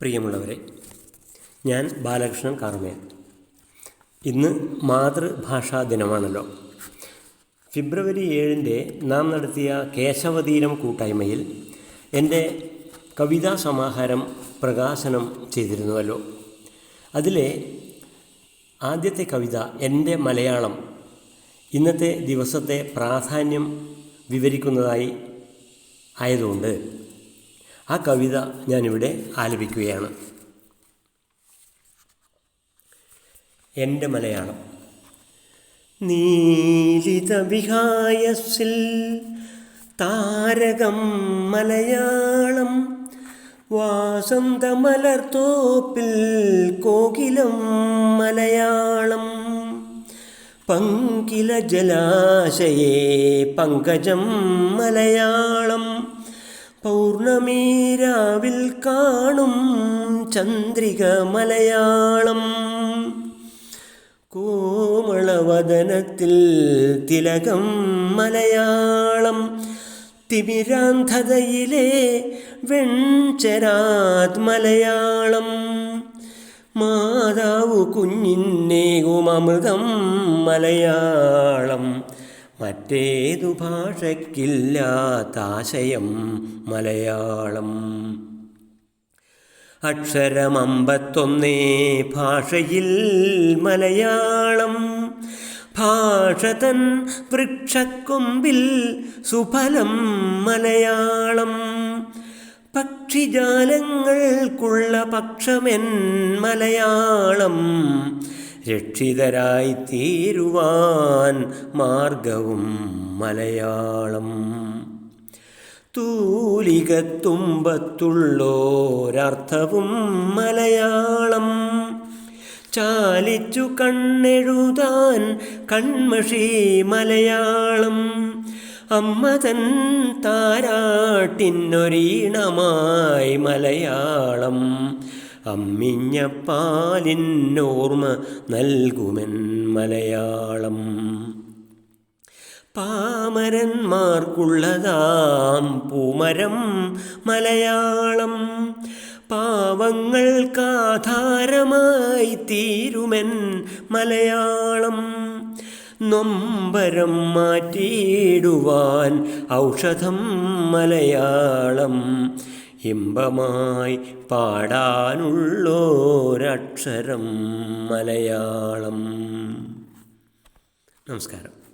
പ്രിയമുള്ളവരെ ഞാൻ ബാലകൃഷ്ണൻ കാർമേൽ. ഇന്ന് മാതൃഭാഷാ ദിനമാണല്ലോ. ഫെബ്രുവരി ഏഴിന്റെ നാം നടത്തിയ കേശവതീരം കൂട്ടായ്മയിൽ എന്റെ കവിതാ സമാഹാരം പ്രകാശനം ചെയ്തിരുന്നുവല്ലോ. അതിലെ ആദ്യത്തെ കവിത എന്റെ മലയാളം ഇന്നത്തെ ദിവസത്തെ പ്രാധാന്യം വിവരിക്കുന്നതായി ആയതുകൊണ്ട് ആ കവിത ഞാനിവിടെ ആലപിക്കുകയാണ്. എന്റെ മലയാളം. നീലിത വിഹായസിൽ താരകം മലയാളം. വാസന്തമലർത്തോപ്പിൽ കോകിലം മലയാളം. പങ്കില ജലാശയേ പങ്കജം മലയാളം. പൗർണമീരാവിൽ കാണും ചന്ദ്രിക മലയാളം. കോമളവദനത്തിൽ തിലകം മലയാളം. തിമിരാന്ധതയിലെ വെൺചരാത് മലയാളം. മാതാവു കുഞ്ഞിന്നേകും അമൃതം മലയാളം. മറ്റേതു ഭാഷയ്ക്കില്ലാത്താശയം മലയാളം. അക്ഷരമമ്പത്തൊന്നേ ഭാഷയിൽ മലയാളം. ഭാഷ തൻ വൃക്ഷക്കൊമ്പിൽ സുഫലം മലയാളം. പക്ഷിജാലങ്ങൾക്കുള്ള പക്ഷമെൻ മലയാളം. രക്ഷിതരായി തീരുവാൻ മാർഗവും മലയാളം. തൂലികത്തുമ്പത്തുള്ളോരർത്ഥവും മലയാളം. ചാലിച്ചു കണ്ണെഴുതാൻ കൺമഷി മലയാളം. അമ്മ തൻ താരാട്ടിനൊരീണമായി മലയാളം. അമ്മിഞ്ഞ പാലിനോർമ്മ നൽകുമെൻ മലയാളം. പാമരന്മാർക്കുള്ളതാം പൂമരം മലയാളം. പാവങ്ങൾക്കാധാരമായി തീരുമെൻ മലയാളം. നൊമ്പരം മാറ്റിയിടുവാൻ ഔഷധം മലയാളം. ഇമ്പമായി പാടാനുള്ളോരക്ഷരം മലയാളം. നമസ്കാരം.